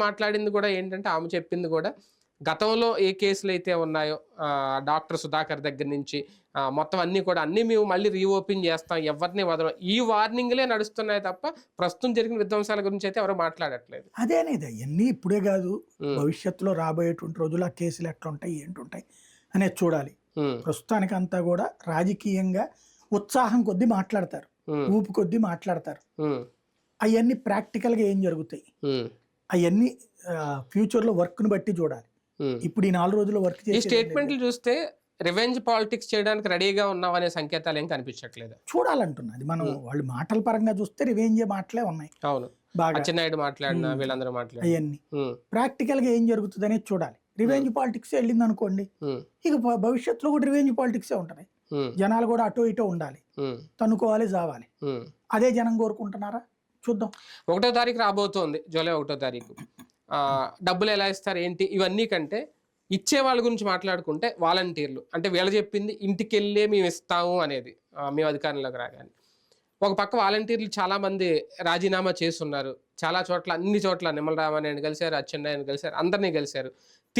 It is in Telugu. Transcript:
మాట్లాడింది కూడా ఏంటంటే ఆమె చెప్పింది కూడా గతంలో ఏ కేసులు అయితే ఉన్నాయో డాక్టర్ సుధాకర్ దగ్గర నుంచి మొత్తం అన్ని కూడా అన్ని మేము మళ్ళీ రీఓపెన్ చేస్తాం ఎవరిని వదలం ఈ వార్నింగ్లే నడుస్తున్నాయి తప్ప ప్రస్తుతం జరిగిన విధ్వంసాల గురించి అయితే ఎవరు మాట్లాడట్లేదు. అదే అనేది అవన్నీ ఇప్పుడే కాదు భవిష్యత్తులో రాబోయేటువంటి రోజులు ఆ కేసులు ఎట్లా ఉంటాయి ఏంటి ఉంటాయి అనేది చూడాలి. ప్రస్తుతానికి అంతా కూడా రాజకీయంగా ఉత్సాహం కొద్దీ మాట్లాడతారు ఊపు కొద్దీ మాట్లాడతారు. అవన్నీ ప్రాక్టికల్గా ఏం జరుగుతాయి? అవన్నీ ఫ్యూచర్లో వర్క్ను బట్టి చూడాలి. ఇప్పుడు ఈ నాలుగు రోజులు వర్క్ చేసి స్టేట్మెంట్లు చూస్తే రివెంజ్ పాలిటిక్స్ చేయడానికి రెడీగా ఉన్నాం అనే సంకేతాలు ఏం కనిపించట్లేదు. చూడాలంటున్నా. అది మనం వాళ్ళు మాటల పరంగా చూస్తే రివేంజ్ మాటలే ఉన్నాయి. అవును. బాగా. అచ్చెన్నాయుడు మాట్లాడినా వీళ్ళందరూ మాట్లాడినా. అవన్నీ. ఉమ్, ప్రాక్టికల్గా ఏం జరుగుతుంది అనేది చూడాలి. రివెంజ్ పాలిటిక్స్ వెళ్ళింది అనుకోండి ఇక భవిష్యత్తులో కూడా రివెంజ్ పాలిటిక్సే ఉమ్, జనాలు కూడా అటో ఇటో ఉండాలి. తన్నుకోవాలి జావాలి. అదే జనం కోరుకుంటున్నారా? చూద్దాం. ఒకటో తారీఖు రాబోతోంది జూలై ఒకటో తారీఖు. డబ్బులు ఎలా ఇస్తారు ఏంటి ఇవన్నీ కంటే ఇచ్చే వాళ్ళ గురించి మాట్లాడుకుంటే వాలంటీర్లు. అంటే వీళ్ళ చెప్పింది ఇంటికి వెళ్ళే మేము ఇస్తాము అనేది మేము అధికారంలోకి రాగానే. ఒక పక్క వాలంటీర్లు చాలామంది రాజీనామా చేస్తున్నారు. చాలా చోట్ల అన్ని చోట్ల నిమ్మల రామారాయణ కలిశారు అచ్చెన్నాయని కలిశారు అందరినీ కలిశారు